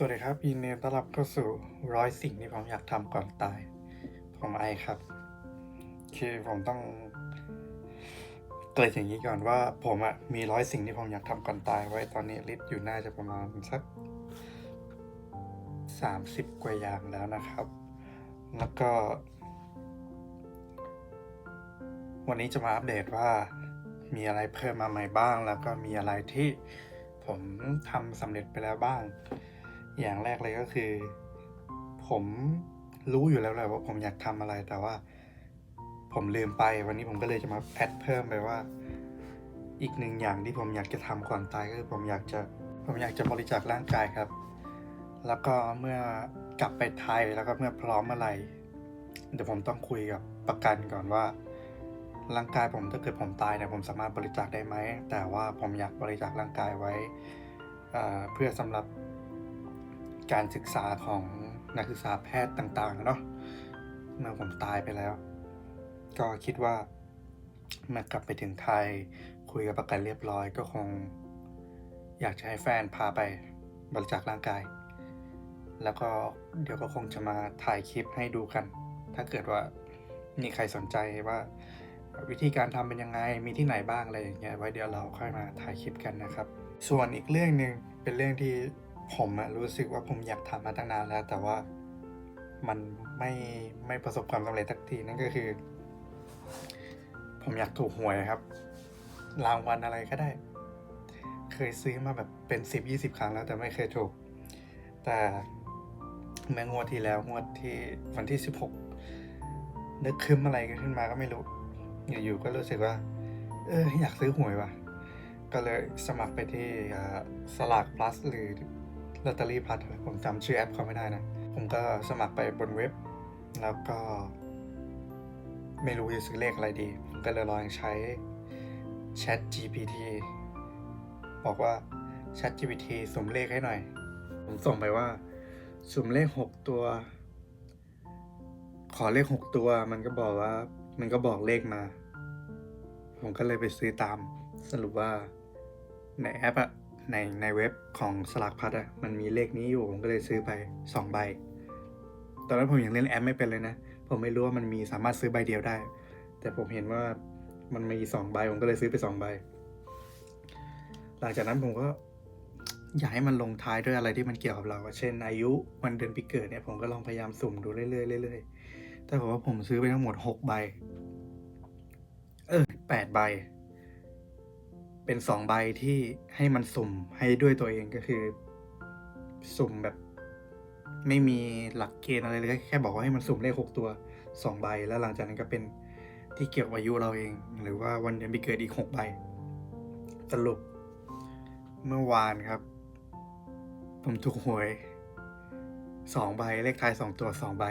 สวัสดีครับยินดีต้อนรับเข้าสู่ร้อยสิ่งที่ผมอยากทำก่อนตาย ผมไอครับคือผมต้อง เกริดอย่างนี้ก่อนว่าผมอะมีร้อยสิ่งที่ผมอยากทำก่อนตาย ไว้ตอนนี้ลิสต์อยู่น่าจะประมาณสักสามสิบกว่าอย่างแล้วนะครับ แล้วก็ วันนี้จะมาอัปเดตว่ามีอะไรเพิ่มมาใหม่บ้าง แล้วก็มีอะไรที่ผมทำสำเร็จไปแล้วบ้าง อย่างแรกเลยก็คือ ผมรู้อยู่แล้วแหละว่าผมอยากทำอะไรแต่ว่า ผมลืมไปวันนี้ผมก็เลยจะมาแอดเพิ่มไปว่า อีกหนึ่งอย่างที่ผมอยากจะทำก่อนตายก็คือผมอยากจะผมอยากจะบริจาคร่างกายครับ แล้วก็เมื่อกลับไปไทยแล้วก็เมื่อพร้อมเมื่อไหร่เดี๋ยวผมต้องคุยกับประกันก่อนว่าร่างกายผมถ้าเกิดผมตายเนี่ยผมสามารถบริจาคได้ไหมแต่ว่าผมอยากบริจาคร่างกายไว้เอ่อเพื่อสำหรับ การศึกษาของนักศึกษาแพทย์ต่างๆเนาะเมื่อผมตายไปแล้ว ก็คิดว่าเมื่อกลับไปถึงไทย คุยกับประกันเรียบร้อยก็คง อยากจะให้แฟนพาไปบริจาคร่างกาย แล้วก็เดี๋ยวก็คงจะมาถ่ายคลิปให้ดูกัน ถ้าเกิดว่ามีใครสนใจว่าวิธีการทำเป็นยังไง มีที่ไหนบ้างอะไรอย่างเงี้ย ไว้เดี๋ยวเราค่อยมาถ่ายคลิปกันนะครับ ส่วนอีกเรื่องหนึ่งเป็นเรื่องที่ ผมอะรู้สึกว่าผมอยากทำมาตั้งนานแล้ว แต่ว่ามันไม่ไม่ประสบความสำเร็จสักทีนั่นก็คือ ผมอยากถูกหวยครับ รางวัลอะไรก็ได้ เคยซื้อมาแบบเป็นสิบยี่สิบครั้งแล้วแต่ไม่เคยถูก แต่เมื่องวดที่แล้วงวดที่วันที่สิบหกนึกคืมอะไรกันขึ้นมาก็ไม่รู้ อยู่ๆก็รู้สึกว่า เอออยากซื้อหวยว่ะ ก็เลยสมัครไปที่สลาก plus หรือ ลอตเตอรี่ plus ผมจำชื่อแอปเขาไม่ได้นะ ผมก็สมัครไปบนเว็บ แล้วก็ไม่รู้จะซื้อเลขอะไรดี ผมก็เลยลองใช้ Chat GPT บอกว่า Chat GPT สุ่มเลขให้หน่อย ผมส่งไปว่า สุ่มเลขหกตัว ขอเลขหกตัว มันก็บอกว่า มันก็บอกเลขมา ผมก็เลยไปซื้อตาม สรุปว่าในแอปอะ ในในเว็บของสลักพัดอะมันมีเลขนี้อยู่ผมก็เลยซื้อไปสองใบ ตอนนั้นผมยังเล่นแอปไม่เป็นเลยนะ ผมไม่รู้ว่ามันมีสามารถซื้อใบเดียวได้ แต่ผมเห็นว่ามันมีสองใบผมก็เลยซื้อไปสองใบ หลังจากนั้นผมก็อยากให้มันลงท้ายด้วยอะไรที่มันเกี่ยวกับเรา เช่น อายุวันเดือนปีเกิดเนี่ยผมก็ลองพยายามสุ่มดูเรื่อยๆเรื่อยๆแต่ผมว่าผมซื้อไปทั้งหมดหกใบ เออแปดใบ เป็นสองใบที่ให้มันสุ่มให้ด้วยตัวเองก็คือ สุ่มแบบ ไม่มีหลักเกณฑ์อะไรเลยแค่บอกว่าให้มันสุ่มเลขหกตัวสองใบ แล้วหลังจากนั้นก็เป็นที่เกี่ยวกับอายุเราเอง หรือว่าวันเดือนปีเกิดอีกหกใบ สรุป เมื่อวานครับ ผมถูกหวยสองใบเลขท้ายสองตัวสองใบ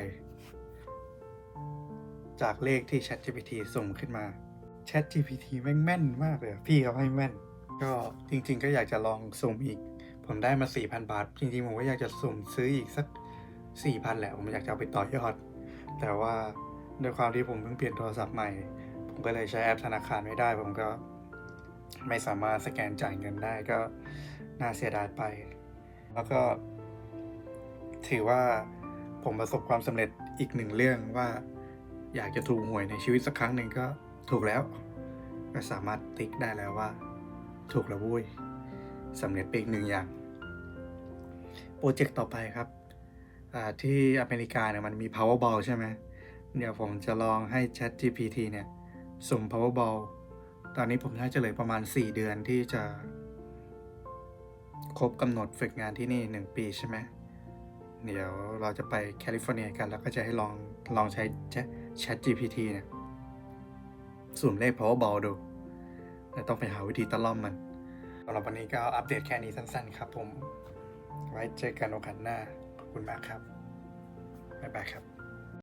จากเลขที่ ChatGPT ส่งขึ้นมา ChatGPT แม่งแม่นมากเลยพี่เขาให้แม่น ก็จริง ๆ ก็อยากจะลองสุ่มอีก ผมได้มา 4,000 บาท จริง ๆ ผมก็อยากจะสุ่มซื้ออีกสัก 4,000 แหละ ผมอยากจะเอาไปต่อยอด แต่ว่าด้วยความที่ผมเพิ่งเปลี่ยนโทรศัพท์ใหม่ ผมก็เลยใช้แอปธนาคารไม่ได้ ผมก็ไม่สามารถสแกนจ่ายเงินได้ก็น่าเสียดายไป แล้วก็ ถือว่าผมประสบความสำเร็จอีกหนึ่งเรื่องว่า อยากจะถูกหวยในชีวิตสักครั้งหนึ่งก็ ถูกแล้ว ก็สามารถติ๊กได้แล้วว่า ถูกแล้ววุ้ยสำเร็จไปอีกหนึ่งอย่าง โปรเจกต์ต่อไปครับที่อเมริกาเนี่ยมันมี Powerball ใช่ไหมเดี๋ยวผมจะลองให้ Chat GPT เนี่ยสุ่ม Powerball ตอนนี้ผมน่าจะเหลือประมาณ 4 เดือนที่จะ ครบกำหนดฝึกงานที่นี่ 1 ปีใช่ไหมเดี๋ยวเราจะไปแคลิฟอร์เนียกัน แล้วก็จะให้ลองลองใช้ Chat GPT เนี่ย สุ่มเลข Powerball ดู แต่ต้องไปหาวิธีตะล่อมมันสำหรับวันนี้ก็อัปเดตแค่นี้สั้นๆครับผม ไว้เจอกันโอกาสหน้า ขอบคุณมากครับ บ๊ายบายครับ